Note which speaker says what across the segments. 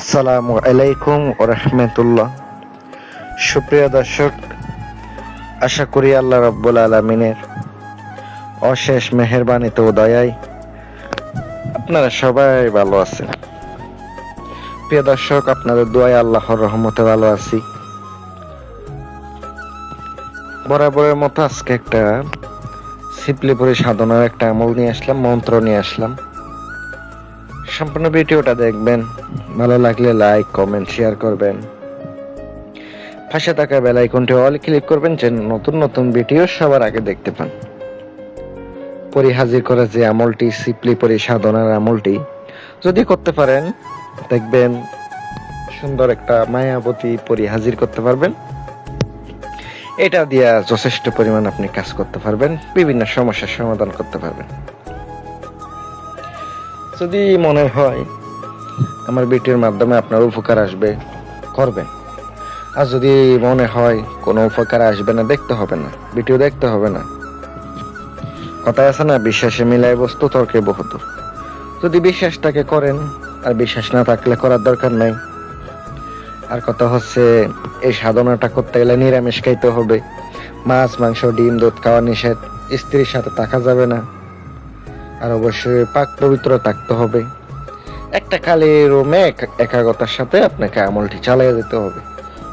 Speaker 1: আসসালামু আলাইকুম রহমতুল্লাহ। সুপ্রিয় দর্শক, আশা করি আল্লাহ রব্বুল আলমিনের অশেষ মেহরবানিতে দয়ায় আপনারা সবাই ভালো আছেন। প্রিয় দর্শক, আপনাদের দোয়ায় আল্লাহর রহমতে ভালো আছি। বরাবরের মতো আজকে একটা সিপলিপুরি সাধনার একটা আমল নিয়ে আসলাম, মন্ত্র নিয়ে আসলাম। সম্পূর্ণ ভিডিওটা দেখবেন ভালো লাগলে লাইক কমেন্ট শেয়ার করবেন। পাশে থাকা বেল আইকনটি অল ক্লিক করবেন যে নতুন নতুন ভিডিও সবার আগে দেখতে পান। পরি হাজির করা যে আমলটি সিপলি পরি সাধনার আমলটি, যদি করতে পারেন, দেখবেন সুন্দর একটা মায়াবতী পরি হাজির করতে পারবেন। এটা দিয়া যথেষ্ট পরিমাণ আপনি কাজ করতে পারবেন, বিভিন্ন সমস্যার সমাধান করতে পারবেন। যদি মনে হয় আমার ভিডিওর মাধ্যমে আপনার উপকার আসবে। করবেন। আর যদি মনে হয় কোনো উপকার আসবে না, দেখতে হবে না। ভিডিও দেখতে হবে না। কথা আছে না, বিশ্বাসে মিলায় বস্তু, তর্কে বহুদূর যদি বিশ্বাসটাকে করেন, আর বিশ্বাস না থাকলে করার দরকার নাই। আর কথা হচ্ছে, এই সাধনাটা করতে গেলে নিরামিষ খাইতে হবে। মাছ, মাংস, ডিম, দুধ খাওয়া নিষেধ। স্ত্রীর সাথে থাকা যাবে না। আর অবশ্যই পাক পবিত্র থাকতে হবে। একটা খালি রুমে একাগ্রতার সাথে আপনাকে আমলটি চালিয়ে যেতে হবে।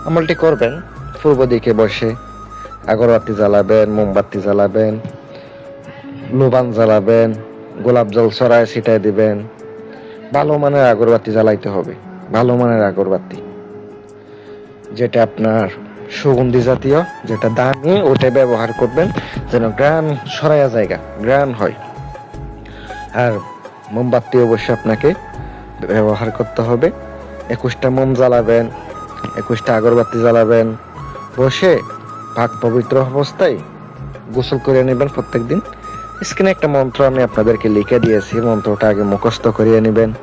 Speaker 1: আমলটি করবেন, পূর্ব দিকে বসে, আগরবাতি জ্বালাবেন, মোমবাতি জ্বালাবেন, লোবান জ্বালাবেন, গোলাপ জল ছড়ায় ছিটাই দিবেন। ভালো মানের আগরবাতি জ্বালাইতে হবে, ভালো মানের আগরবাতি। যেটা আপনার সুগন্ধি জাতীয়, যেটা দামি, ওটা ব্যবহার করবেন যেন গ্রান সরাইয়া জায়গা গ্রান হয়। আর মোমবাতি অবশ্যই আপনাকে ব্যবহার করতে হবে। একুশটা মোম জ্বালাবেন, একুশটা আগরবাতি জ্বালাবেন। বসে পাক পবিত্র অবস্থায় গোসল করে নেবেন প্রত্যেকদিন। স্ক্রিনে একটা মন্ত্র আমি আপনাদেরকে লিখে দিয়েছি, মন্ত্রটা আগে মুখস্থ করিয়ে নেবেন।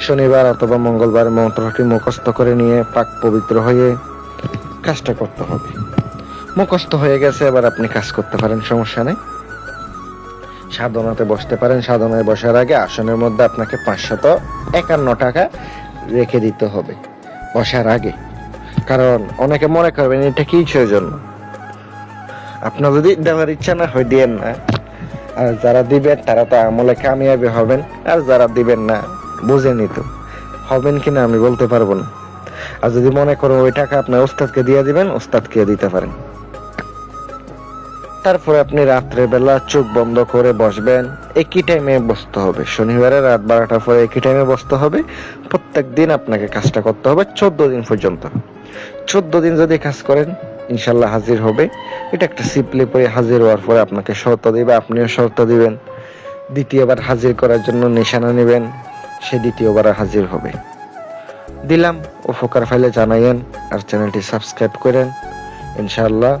Speaker 1: শনিবার অথবা মঙ্গলবার মন্ত্রটি মুখস্থ করে নিয়ে পাক পবিত্র হয়ে কাজটা করতে হবে। মুখস্থ হয়ে গেছে, এবার আপনি কাজ করতে পারেন, সমস্যা নেই। সাধনাতে বসতে পারেন। সাধনায় বসার আগে আসনের মধ্যে আপনাকে পাঁচশত একান্ন টাকা রেখে দিতে হবে বসার আগে। কারণ অনেকে মনে করবেন এটা কিসের জন্য আপনার যদি দেওয়ার ইচ্ছা না হয়, দিয়েন না। আর যারা দিবেন, তারা তো আমলে কামিয়াবি হবেন। আর যারা দিবেন না, বুঝে নিত। হবেন কিনা আমি বলতে পারব না। আর যদি মনে করো ওই টাকা আপনার ওস্তাদকে দিয়ে দিবেন, ওস্তাদকে দিতে পারেন। তারপরে আপনি রাত্রে বেলা চোখ বন্ধ করে বসবেন। একই টাইমে বসতে হবে। শনিবারে রাত বারোটার পরে একই টাইমে বসতে হবে। প্রত্যেক দিন আপনাকে কাজটা করতে হবে চোদ্দ দিন পর্যন্ত। চোদ্দ দিন যদি কাজ করেন, ইনশাল্লাহ হাজির হবে। এটা একটা সিপলি পরে হাজির হওয়ার পরে আপনাকে শর্ত দিবে, আপনিও শর্ত দিবেন। দ্বিতীয়বার হাজির করার জন্য নিশানা নেবেন, সে দ্বিতীয়বার হাজির হবে। দিলাম। উপকার ফাইলে জানাইয়েন আর চ্যানেলটি সাবস্ক্রাইব করেন। ইনশাআল্লাহ